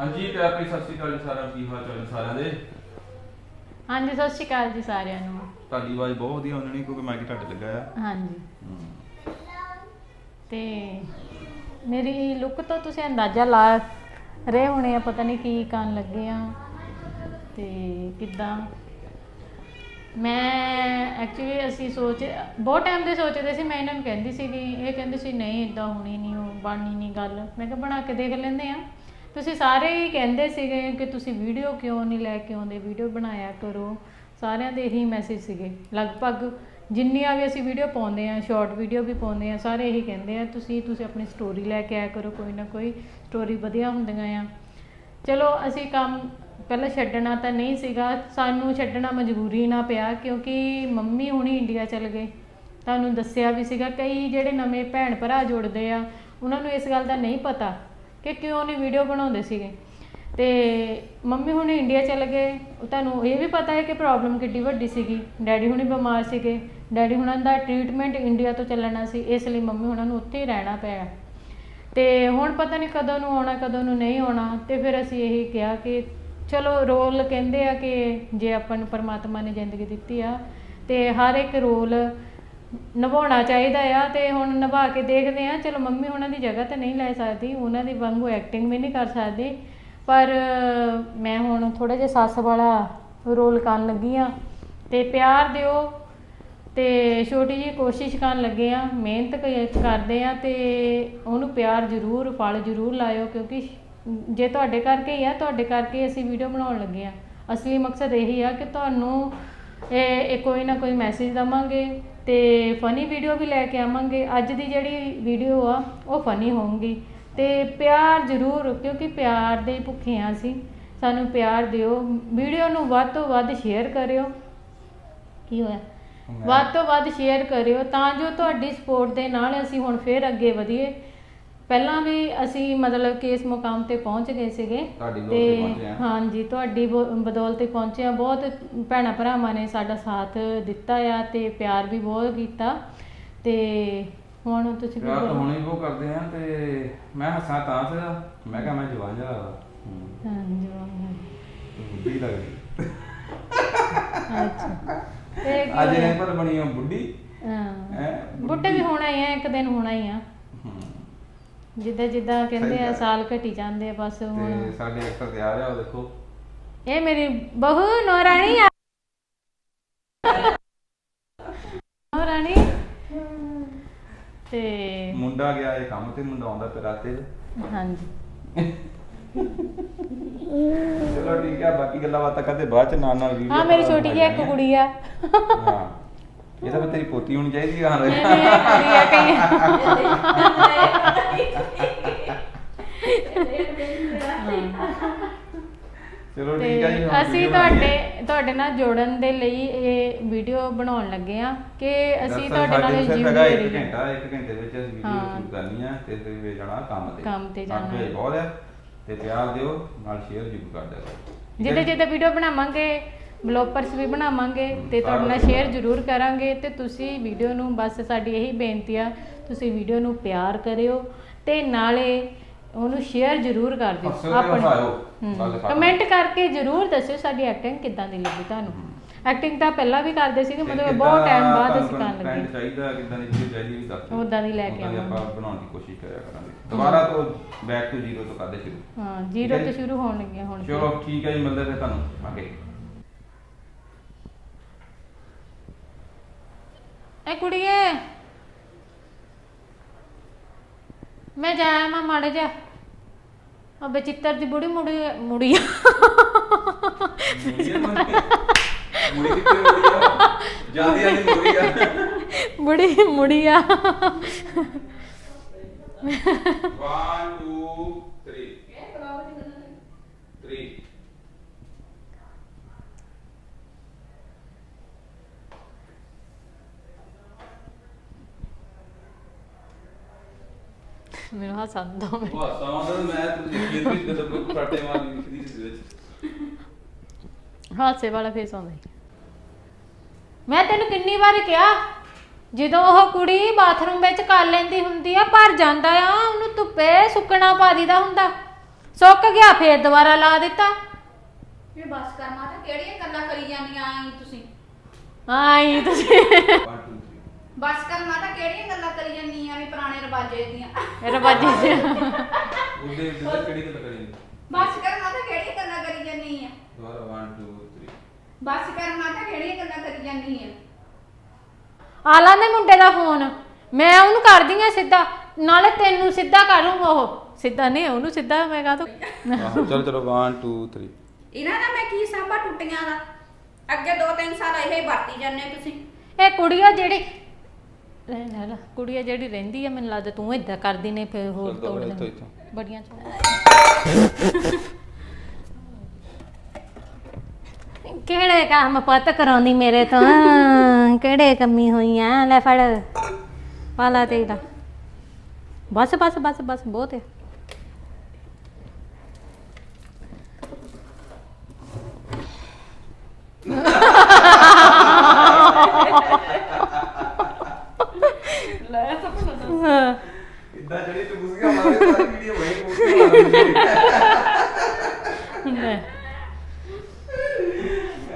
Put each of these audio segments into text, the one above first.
ਹਾਂਜੀ ਤੇ ਆਪਣੀ ਸਤਿ ਸ਼੍ਰੀ ਅਕਾਲ ਜੀ ਸਾਰਿਆਂ ਨੂੰ ਕੀ ਹਾਲ ਚਾਲ ਨੇ ਸਾਰਿਆਂ ਦੇ? ਹਾਂਜੀ ਸਤਿ ਸ਼੍ਰੀ ਅਕਾਲ ਜੀ ਸਾਰਿਆਂ ਨੂੰ। ਤੁਹਾਡੀ ਆਵਾਜ਼ ਬਹੁਤ ਵਧੀਆ ਆਉਂਦੀ ਕਿਉਂਕਿ ਮੈਂ ਕਿ ਤੁਹਾਡੇ ਲੱਗਾ ਆ। ਹਾਂਜੀ। ਤੇ ਮੇਰੀ ਲੁੱਕ ਤੋਂ ਤੁਸੀਂ ਅੰਦਾਜ਼ਾ ਲਾ ਰਹੇ ਹੋਣੇ ਆ ਪਤਾ ਨਹੀਂ ਕੀ ਕਰਨ ਲੱਗੇ ਆ ਤੇ ਕਿੱਦਾਂ? ਮੈਂ ਐਕਚੁਅਲੀ ਅਸੀਂ ਸੋਚ ਬਹੁਤ ਟਾਈਮ ਦੇ ਸੋਚਦੇ ਸੀ ਮੈਂ ਇਹਨਾਂ ਨੂੰ ਕਹਿੰਦੀ ਸੀ ਕਿ ਇਹ ਕਹਿੰਦੇ ਸੀ ਨਹੀਂ ਇਦਾਂ ਹੋਣੀ ਨਹੀਂ ਉਹ ਬਣਨੀ ਨਹੀਂ ਗੱਲ। ਮੈਂ ਕਿਹਾ ਬਣਾ ਕੇ ਦੇਖ ਲੈਂਦੇ ਆ। ਤੁਸੀਂ ਸਾਰੇ ਹੀ ਕਹਿੰਦੇ ਸੀਗੇ ਕਿ ਤੁਸੀਂ ਵੀਡੀਓ ਕਿਉਂ ਨਹੀਂ ਲੈ ਕੇ ਆਉਂਦੇ, ਵੀਡੀਓ ਬਣਾਇਆ ਕਰੋ। ਸਾਰਿਆਂ ਦੇ ਇਹੀ ਮੈਸੇਜ ਸੀਗੇ। ਲਗਭਗ ਜਿੰਨੀਆਂ ਵੀ ਅਸੀਂ ਵੀਡੀਓ ਪਾਉਂਦੇ ਆ ਸ਼ਾਰਟ ਵੀਡੀਓ ਵੀ ਪਾਉਂਦੇ ਆ ਸਾਰੇ ਇਹੀ ਕਹਿੰਦੇ ਆ, ਤੁਸੀਂ ਤੁਸੀਂ ਆਪਣੀ ਸਟੋਰੀ ਲੈ ਕੇ ਆਇਆ ਕਰੋ, ਕੋਈ ਨਾ ਕੋਈ ਸਟੋਰੀ ਵਧੀਆ ਹੁੰਦੀਆਂ ਆ। ਚਲੋ, ਅਸੀਂ ਕੰਮ ਪਹਿਲਾਂ ਛੱਡਣਾ ਤਾਂ ਨਹੀਂ ਸੀਗਾ, ਸਾਨੂੰ ਛੱਡਣਾ ਮਜਬੂਰੀ ਨਾ ਪਿਆ, ਕਿਉਂਕਿ ਮੰਮੀ ਹੁਣੀ ਇੰਡੀਆ ਚਲ ਗਏ। ਤੁਹਾਨੂੰ ਦੱਸਿਆ ਵੀ ਸੀਗਾ, ਕਈ ਜਿਹੜੇ ਨਵੇਂ ਭੈਣ ਭਰਾ ਜੁੜਦੇ ਆ, ਉਹਨਾਂ ਨੂੰ ਇਸ ਗੱਲ ਦਾ ਨਹੀਂ ਪਤਾ ਕਿ ਕਿਉਂ ਨਹੀਂ ਵੀਡੀਓ ਬਣਾਉਂਦੇ ਸੀਗੇ। ਤੇ ਮੰਮੀ ਹੁਣੇ ਇੰਡੀਆ ਚਲ ਗਏ। ਤੁਹਾਨੂੰ ਇਹ ਵੀ ਪਤਾ ਹੈ ਕਿ ਪ੍ਰੋਬਲਮ ਕਿੱਡੀ ਵੱਡੀ ਸੀਗੀ। ਡੈਡੀ ਹੁਣੇ ਬਿਮਾਰ ਸੀਗੇ। ਡੈਡੀ ਹੁਣਾਂ ਦਾ ਟ੍ਰੀਟਮੈਂਟ ਇੰਡੀਆ ਤੋਂ ਚੱਲਣਾ ਸੀ। ਇਸ ਲਈ ਮੰਮੀ ਹੁਣਾਂ ਨੂੰ ਉੱਥੇ ਹੀ ਰਹਿਣਾ ਪਿਆ। ਤੇ ਹੁਣ ਪਤਾ ਨਹੀਂ ਕਦੋਂ ਨੂੰ ਆਉਣਾ, ਕਦੋਂ ਨੂੰ ਨਹੀਂ ਆਉਣਾ। ਤੇ ਫਿਰ ਅਸੀਂ ਇਹੀ ਕਿਹਾ ਕਿ ਚਲੋ ਰੋਲ ਕਹਿੰਦੇ ਆ ਕਿ ਜੇ ਆਪਾਂ ਨੂੰ ਪਰਮਾਤਮਾ ਨੇ ਜ਼ਿੰਦਗੀ ਦਿੱਤੀ ਆ, ਤੇ ਹਰ ਇੱਕ ਰੋਲ ਨਿਭਾਉਣਾ ਚਾਹੀਦਾ ਆ ਤੇ ਹੁਣ ਨਿਭਾ ਕੇ ਦੇਖਦੇ ਆ। ਚਲੋ ਮੰਮੀ ਉਹਨਾਂ ਦੀ ਜਗ੍ਹਾ 'ਤੇ ਨਹੀਂ ਲੈ ਸਕਦੀ, ਉਹਨਾਂ ਦੀ ਵਾਂਗੂ ਐਕਟਿੰਗ ਵੀ ਨਹੀਂ ਕਰ ਸਕਦੀ। ਪਰ ਮੈਂ ਹੁਣ ਥੋੜਾ ਜਿਹਾ ਸੱਸ ਵਾਲਾ ਰੋਲ ਕਰਨ ਲੱਗੀ ਆ ਤੇ ਪਿਆਰ ਦਿਓ ਤੇ ਛੋਟੀ ਜੀ ਕੋਸ਼ਿਸ਼ ਕਰਨ ਲੱਗੇ ਆ, ਮਿਹਨਤ ਕਰਦੇ ਆ ਤੇ ਉਹਨੂੰ ਪਿਆਰ ਜ਼ਰੂਰ, ਫਲ ਜ਼ਰੂਰ ਲਾਇਓ ਕਿਉਂਕਿ ਜੇ ਤੁਹਾਡੇ ਕਰਕੇ ਹੀ ਆ, ਤੁਹਾਡੇ ਕਰਕੇ ਅਸੀਂ ਵੀਡੀਓ ਬਣਾਉਣ ਲੱਗੇ ਆ। ਅਸਲੀ ਮਕਸਦ ਇਹੀ ਆ ਕਿ ਤੁਹਾਨੂੰ ਇਹ ਇਹ ਕੋਈ ਨਾ ਕੋਈ ਮੈਸੇਜ ਦਵਾਂਗੇ। ਤੇ ਫਨੀ ਵੀਡੀਓ ਵੀ ਲੈ ਕੇ ਆਵਾਂਗੇ। ਅੱਜ ਦੀ ਜਿਹੜੀ ਵੀਡੀਓ ਆ ਉਹ ਫਨੀ ਹੋਊਗੀ। ਤੇ ਪਿਆਰ ਜ਼ਰੂਰ ਕਿਉਂਕਿ ਪਿਆਰ ਦੇ ਭੁੱਖੇ ਆ ਅਸੀਂ। ਸਾਨੂੰ ਪਿਆਰ ਦਿਓ। ਵੀਡੀਓ ਨੂੰ ਵੱਧ ਤੋਂ ਵੱਧ ਸ਼ੇਅਰ ਕਰਿਓ। ਕੀ ਹੋਇਆ? ਵੱਧ ਤੋਂ ਵੱਧ ਸ਼ੇਅਰ ਕਰਿਓ। ਤਾਂ ਜੋ ਤੁਹਾਡੀ ਸਪੋਰਟ ਦੇ ਨਾਲ ਅਸੀਂ ਹੁਣ ਫੇਰ ਅੱਗੇ ਵਧੀਏ। ਪਹਿਲਾਂ ਵੀ ਅਸੀਂ ਮਤਲਬ ਕਿ ਇਸ ਮੁਕਾਮ ਤੇ ਪਹੁੰਚ ਗਏ ਸੀਗੇ ਤੁਹਾਡੀ ਹੀ ਪਹੁੰਚੇ ਹਾਂ। ਹਾਂਜੀ ਤੁਹਾਡੀ ਬ- ਬਦੌਲਤ ਹੀ ਪਹੁੰਚੇ ਆ ਬਹੁਤ ਭੈਣਾਂ ਭਰਾਵਾਂ ਨੇ ਸਾਡਾ ਸਾਥ ਦਿੱਤਾ ਆ ਤੇ ਪਿਆਰ ਵੀ ਬਹੁਤ ਕੀਤਾ। ਤੇ ਹੁਣ ਤੁਸੀਂ ਕੀ ਤਾਂ ਹੁਣੇ ਹੀ ਉਹ ਕਰਦੇ ਆ ਤੇ ਮੈਂ ਹੱਸਾਂ ਤਾਂ ਸੀਗਾ ਮੈਂ ਕਿਹਾ ਮੈਂ ਜਵਾਨ ਜਿਹਾ ਲੱਗਦਾ। ਹੂੰ। ਹਾਂਜੀ ਵਾਹ। ਤੂੰ ਬੁੱਢੀ ਲੱਗਦੀ ਅੱਛਾ। ਤੇ ਕੀ ਅੱਜ ਹੋਇਆ? ਨਹੀਂ ਪਰ ਬਣੀ ਆ ਬੁੱਢੀ। ਹਾਂ। ਹੈ ਬੁੱਢੇ ਵੀ ਹੋਣਾ ਹੀ ਆ ਇੱਕ ਦਿਨ ਹੋਣਾ ਹੀ ਆ। ਜਿੱਦਾਂ ਜਿੱਦਾਂ ਕਹਿੰਦੇ ਆ ਗੱਲ। ਸਾਲ ਘਟੀ ਜਾਂਦੇ ਆ ਬਸ ਤੇ ਹੁਣ। ਸਾਡੇ ਅਕਸਰ ਤਿਆਰ ਆ ਉਹ ਦੇਖੋ। ਇਹ ਮੇਰੀ ਬਹੂ ਨੋਰਾਣੀ ਆ। ਨੋਰਾਣੀ। ਤੇ ਮੁੰਡਾ ਗਿਆ ਇਹ ਕੰਮ ਤੇ ਮੁੰਡਾ ਆਉਂਦਾ ਰਾਤੇ। ਹਾਂਜੀ। ਚਲੋ ਠੀਕ ਆ ਬਾਕੀ ਗੱਲਾਂ ਬਾਤਾਂ ਕਰਦੇ ਬਾਅਦ ਚ ਨਾਲ ਨਾਲ ਵੀਡੀਓ ਹਾਂ ਮੇਰੀ ਛੋਟੀ ਜਿਹੀ ਇੱਕ ਕੁੜੀ ਆ। ਹਾਂ। ਇਹ ਤਾਂ ਫਿਰ ਤੇਰੀ ਪੋਤੀ ਹੋਣੀ ਚਾਹੀਦੀ ਆ। ਹਾਂ ਨਹੀਂ ਨਹੀਂ ਇਹ ਕੁੜੀ ਆ ਕਈ। ਚਲੋ ਠੀਕ ਆ ਜੀ ਹੁਣ ਅਸੀਂ video। ਤੁਹਾਡੇ ਤੁਹਾਡੇ ਨਾਲ ਜੋੜਨ ਦੇ ਲਈ ਇਹ ਵੀਡੀਓ ਬਣਾਉਣ ਲੱਗੇ ਆ ਕਿ ਅਸੀਂ ਦਰਅਸਲ ਤੁਹਾਡੇ ਨਾਲ ਸਾਡੇ ਸਿਰਫ ਹੈਗਾ ਇੱਕ ਘੰਟਾ ਇੱਕ ਘੰਟੇ ਵਿੱਚ ਅਸੀਂ ਵੀਡੀਓ ਹਾਂ। ਸ਼ੂਟ ਕਰਨੀ ਆ ਤੇ ਫਿਰ ਵੇ ਜਾਣਾ ਕੰਮ ਤੇ ਕੰਮ ਤੇ ਜਾਣਾ ਵਜੇ ਬਹੁਤ ਹੈ ਤੇ ਪਿਆਰ ਦਿਓ ਨਾਲ ਸ਼ੇਅਰ ਜ਼ਰੂਰ ਕਰ ਦਿਓ ਠੀਕ ਹੈ ਜਿੱਦਾਂ ਜੀ? ਜਿੱਦਾਂ ਵੀਡੀਓ ਬਣਾਵਾਂਗੇ ਬਲੌਪਰਸ ਵੀ ਬਣਾਵਾਂਗੇ ਤੇ ਤੁਹਾਡੇ ਨਾਲ ਸਾਰਾ ਸ਼ੇਅਰ ਜ਼ਰੂਰ ਕਰਾਂਗੇ ਤੇ ਤੁਸੀਂ ਵੀਡੀਓ ਨੂੰ ਬਸ ਸਾਡੀ ਇਹੀ ਬੇਨਤੀ ਆ ਤੁਸੀਂ ਵੀਡੀਓ ਨੂੰ ਪਿਆਰ ਕਰਿਓ ਤੇ ਨਾਲੇ ਉਹਨੂੰ ਸ਼ੇਅਰ ਜ਼ਰੂਰ ਕਰ ਦਿਓ ਖਤਮ। ਕਮੈਂਟ ਕਰਕੇ ਜ਼ਰੂਰ ਦੱਸਿਓ ਸਾਡੀ ਐਕਟਿੰਗ ਕਿੱਦਾਂ ਦੀ ਲੱਗੀ ਤੁਹਾਨੂੰ ਐਕਟਿੰਗ ਤਾਂ ਪਹਿਲਾਂ ਵੀ ਕਰਦੇ ਸੀਗੇ ਮਤਲਬ ਬਹੁਤ ਟਾਈਮ ਬਾਅਦ ਅਸੀਂ ਕਰਨ ਲੱਗੇ ਚਾਹੀਦਾ ਕਿਦਾਂ ਦੀ ਵੀਡੀਓ ਚਾਹੀਦੀ ਵੀ ਦੱਸ ਦਿਓ। ਉੱਦਾਂ ਦੀ ਲੈ ਕੇ ਦੀ ਆਪਾਂ ਆਵਾਂਗੇ। ਬਣਾਉਣ ਦੀ ਕੋਸ਼ਿਸ਼ ਕਰਿਆ ਕਰਾਂਗੇ ਦੁਬਾਰਾ ਤੋਂ ਬੈਕ ਟੂ ਜ਼ੀਰੋ ਤੋਂ ਕਰਦੇ ਸ਼ੁਰੂ ਹਾਂ ਜ਼ੀਰੋ ਤੋਂ? ਸ਼ੁਰੂ ਹੋਣ ਲੱਗਿਆ ਹੁਣ। ਚਲੋ ਠੀਕ ਹੈ ਜੀ ਮਿਲਦੇ ਫਿਰ ਤੁਹਾਨੂੰ ਅੱਗੇ ਐ ਕੁੜੀਏ ਮੈਂ ਜਾਇਆ ਮੈਂ ਮੜ ਜਾ ਉਹ ਬਚਿੱਤਰ ਦੀ ਬੁੜੀ ਮੁੜੀ ਮੁੜੀ ਮੁੜੀ ਕਿੱਥੇ ਮੁੜੀ ਆ? ਜਾਂਦੀ ਆ ਮੁੜੀ ਆ। ਬੁੜੀ ਮੁੜੀ ਆ। 1 2 3 3 ਮੈਨੂੰ ਹਾਸਾ ਆਉਂਦਾ। ਮੈਂ ਵਾਹ ਸਮਾਂ ਮੈਂ ਤੁਸੀਂ ਦੇਖੀ ਵੀ ਜਦੋਂ ਫਰਾਟੇ ਮਾਰਦੀ ਦਿਖਦੀ ਸੀ ਵਿੱਚ। ਹਾਸੇ ਵਾਲਾ ਫੇਸ ਆਉਂਦਾ ਈ। ਮੈਂ ਤੈਨੂੰ ਕਿੰਨੀ ਵਾਰ ਕਿਹਾ ਜਦੋਂ ਉਹ ਕੁੜੀ ਬਾਥਰੂਮ ਵਿੱਚ ਕਰ ਲੈਂਦੀ ਹੁੰਦੀ ਆ ਭਰ ਜਾਂਦਾ ਆ ਉਹਨੂੰ ਧੁੱਪੇ ਸੁੱਕਣਾ ਪਾ ਦੀਦਾ ਹੁੰਦਾ। ਸੁੱਕ ਗਿਆ ਫੇਰ ਦੁਬਾਰਾ ਲਾ ਦਿੱਤਾ। ਇਹ ਬਸ ਕਰ ਮਾਤਾ ਕਿਹੜੀਆਂ ਗੱਲਾਂ ਕਰੀ ਜਾਂਦੀਆਂ ਆਈ ਤੁਸੀਂ। ਆਈ ਤੁਸੀਂ 1 2 3 ਬਸ ਕਰ ਮਾਤਾ ਕਿਹੜੀਆਂ ਗੱਲਾਂ ਕਰੀ ਜਾਂਦੀਆਂ ਵੀ ਪੁਰਾਣੇ ਰਵਾਜੇ ਦੀਆਂ? ਰਵਾਜੀ ਜੀ ਉਹਦੇ ਦਿਲ ਕਿਹੜੀ ਗੱਲ ਕਰੀ ਬਸ ਕਰ ਮਾਤਾ ਕਿਹੜੀਆਂ ਗੱਲਾਂ ਕਰੀ ਜਾਂਦੀਆਂ ਦੁਬਾਰਾ 1 2 3 ਬਸ ਕਰ ਮਾਤਾ ਕਿਹੜੀਆਂ ਗੱਲਾਂ ਕਰੀ ਜਾਂਦੀਆਂ ਆਲਾ ਨੇ ਮੁੰਡੇ ਦਾ ਫੋਨ। ਮੈਂ ਉਹਨੂੰ ਕਰਦੀ ਆ ਸਿੱਧਾ ਨਾਲੇ ਤੈਨੂੰ ਸਿੱਧਾ ਕਰੂੰ ਉਹ। ਸਿੱਧਾ ਨਹੀਂ ਉਹਨੂੰ ਸਿੱਧਾ ਮੈਂ ਕਹਾਂ ਆਹੋ ਚਲੋ ਚਲੋ 1 2 3 ਇਹਨਾਂ ਦਾ ਮੈਂ ਕੀ ਸਾਂਭਾ ਟੁੱਟੀਆਂ ਦਾ? ਅੱਗੇ 2-3 ਸਾਲ ਇਹ ਵਰਤੀ ਜਾਂਦੇ ਤੁਸੀਂ। ਇਹ ਕੁੜੀਆ ਜਿਹੜੀ ਲੈ ਲੈ, ਕੁੜੀਆ ਜਿਹੜੀ ਰਹਿੰਦੀ ਆ ਮੈਨੂੰ ਲੱਗਦਾ ਤੂੰ ਇਦਾਂ ਕਰਦੀ ਨੇ ਫਿਰ ਹੋਰ ਤੋੜ ਇੱਥੋਂ- ਇੱਥੋਂ। ਬੜੀਆਂ ਚੋਂ ਕਿਹੜੇ ਕੰਮ ਪਤ ਕਰਾਉਂਦੀ ਮੇਰੇ ਤੋਂ? ਕਿਹੜੇ ਕੰਮੀ ਹੋਈਆਂ? ਲੈ ਫੜ। ਪਾਲਾ ਤੇਰਾ। ਬਸ ਬਸ ਬਸ ਬਸ ਬਹੁਤ ਹਾਂ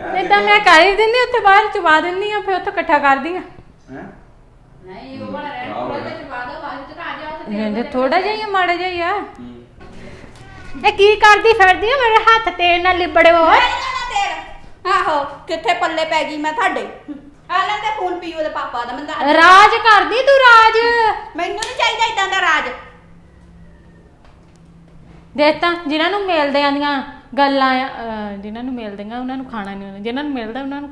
ਜਿਹੜੀ ਤੂੰ ਮੈਂ ਕਰ ਹੀ ਦਿੰਦੀ ਉੱਥੇ ਬਾਹਰ ਚੁਬਾ ਦਿੰਦੀ ਆ ਫਿਰ ਉੱਥੇ ਇਕੱਠਾ ਕਰਦੀ ਆ ਹੈ ਨਹੀਂ ਉਹ ਵਾਲਾ ਰਹਿ ਆਹ ਥੋੜਾ। ਜਿਹਾ ਚਵਾ ਦੋ ਬਾਅਦ ਚ ਆ ਜਾਓ ਤੇ ਇਹਦੇ ਥੋੜਾ ਜਿਹਾ ਹੀ ਆ, ਮਾੜਾ ਜਿਹਾ ਹੀ ਆ ਇਹ ਕੀ ਕਰਦੀ ਫਿਰਦੀ ਆ ਮੇਰੇ ਹੱਥ ਤੇਲ ਨਾਲ ਲਿਬੜੇ ਹੋਏ ਆਹੋ ਕਿੱਥੇ ਪੱਲੇ ਪੈ ਗਈ ਮੈਂ ਤੁਹਾਡੇ ਆ ਲੈਂਦੇ ਫੋਨ ਪੀਓ ਦੇ ਪਾਪਾ ਦਾ ਮੈਂ ਦੱਸ- ਰਾਜ ਕਰਦੀ ਤੂੰ ਰਾਜ ਮੈਨੂੰ ਨਹੀਂ ਚਾਹੀਦਾ ਇਦਾਂ ਦਾ ਰਾਜ ਦੇਖ ਤਾਂ ਜਿਨ੍ਹਾਂ ਨੂੰ ਮਿਲਦੇ ਆਂਦੀਆਂ ਗੱਲਾਂ ਆ, ਅਹ, ਜਿਨ੍ਹਾਂ ਨੂੰ ਮਿਲਦੀਆਂ ਉਹਨਾਂ ਨੂੰ ਖਾਣਾ ਨਹੀਂ ਆਉਂਦਾ ਜਿਨ੍ਹਾਂ ਨੂੰ ਮਿਲਦਾ ਉਹਨਾਂ ਨੂੰ